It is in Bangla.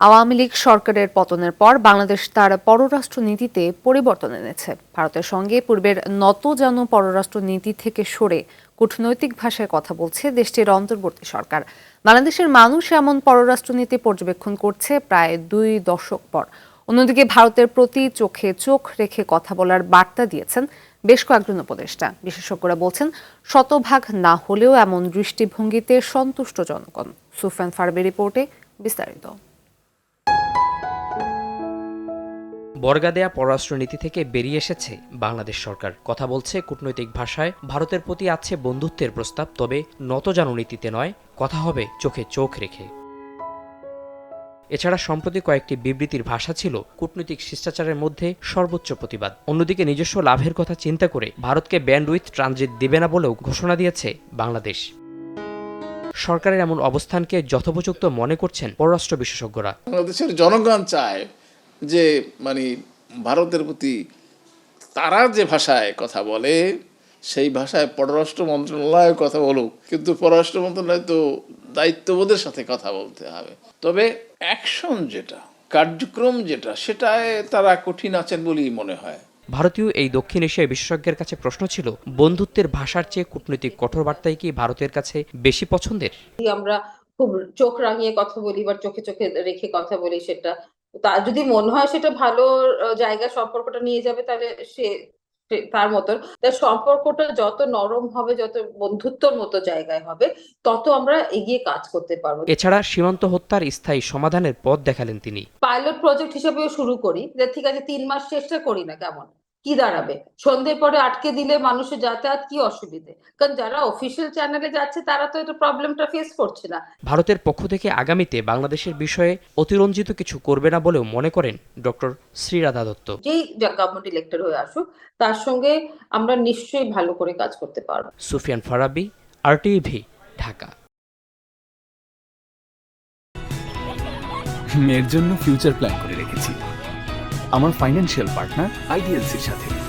আওয়ামী লীগ সরকারের পতনের পর বাংলাদেশ তার পররাষ্ট্র নীতিতে পরিবর্তন এনেছে। ভারতের সঙ্গে পূর্বের নতজানু পররাষ্ট্র নীতি থেকে সরে কূটনৈতিক ভাষায় কথা বলছে দেশটির অন্তর্বর্তী সরকার। বাংলাদেশের মানুষ এমন পররাষ্ট্রনীতি পর্যবেক্ষণ করছে প্রায় দুই দশক পর। অন্যদিকে ভারতের প্রতি চোখে চোখ রেখে কথা বলার বার্তা দিয়েছেন বেশ কয়েকজন উপদেষ্টা। বিশেষজ্ঞরা বলছেন, শতভাগ না হলেও এমন দৃষ্টিভঙ্গিতে সন্তুষ্ট জনগণ সুফান ফারবি রিপোর্টে বিস্তারিত। বর্গা দেয়া পররাষ্ট্রনীতি থেকে বেরিয়ে এসেছে বাংলাদেশ সরকার। কথা বলছে কূটনৈতিক ভাষায়, ভারতের প্রতি আছে বন্ধুত্বের প্রস্তাব, তবে নতজানু নীতিতে নয়, কথা হবে চোখে চোখ রেখে। এছাড়া সম্প্রতি কয়েকটি বিবৃতির ভাষা ছিল কূটনৈতিক শিষ্টাচারের মধ্যে সর্বোচ্চ প্রতিবাদ। অন্যদিকে নিজস্ব লাভের কথা চিন্তা করে ভারতকে ব্যান্ড উইথ ট্রানজিট দেবে না বলেও ঘোষণা দিয়েছে বাংলাদেশ। সরকারের এমন অবস্থানকে যথোপযুক্ত মনে করছেন পররাষ্ট্র বিশেষজ্ঞরা। বাংলাদেশের জনগণ চায় যে মানে ভারতের প্রতি তারা যে ভাষায় কথা বলে সেই ভাষায় পররাষ্ট্র মন্ত্রণালয় কথা বলুক কিন্তু পররাষ্ট্র মন্ত্রণালয় তো দায়িত্ববোধের সাথে কথা বলতে হবে। তবে অ্যাকশন যেটা কার্যক্রম যেটা সেটায় তারা কঠিন আছেন বলেই মনে হয়। ভারতীয় এই দক্ষিণ এশিয়ার বিশেষজ্ঞের কাছে প্রশ্ন ছিল বন্ধুত্বের ভাষার চেয়ে কূটনৈতিক কঠোর বার্তাই কি ভারতের কাছে বেশি পছন্দের? আমরা খুব চোখ রাঙিয়ে কথা বলি বা চোখে চোখে রেখে কথা বলি সেটা তা যদি মনে হয় সেটা ভালো জায়গা সম্পর্কটা নিয়ে যাবে তাহলে সে তার মতন। তার সম্পর্কটা যত নরম হবে যত বন্ধুত্বর মতো জায়গায় হবে তত আমরা এগিয়ে কাজ করতে পারব। এছাড়া সীমান্ত হত্যার স্থায়ী সমাধানের পথ দেখালেন তিনি। পাইলট প্রজেক্ট হিসেবেও শুরু করি। যে ঠিক আছে তিন মাস চেষ্টা করি না কেমন। কি দাঁড়াবে? সন্ধ্যের পরে আটকে দিলে মানুষের যাতায়াত কি অসুবিধে? কারণ যারা অফিসিয়াল চ্যানেলে যাচ্ছে তারা তো এটা প্রবলেমটা ফেস করছে না। ভারতের পক্ষ থেকে আগামীতে বাংলাদেশের বিষয়ে অতিরঞ্জিত কিছু করবে না বলেও মনে করেন ডক্টর শ্রীরাধা দত্ত। যেই গভর্নমেন্ট ইলেক্টেড হয়ে আসুক তার সঙ্গে আমরা নিশ্চয়ই ভালো করে কাজ করতে পারব। সুফিয়ান ফারাবি আরটিভি ঢাকা। মেয়ের জন্য ফিউচার প্ল্যান করে রেখেছি। আমার ফাইন্যান্সিয়াল পার্টনার আইডিএলসির সাথে।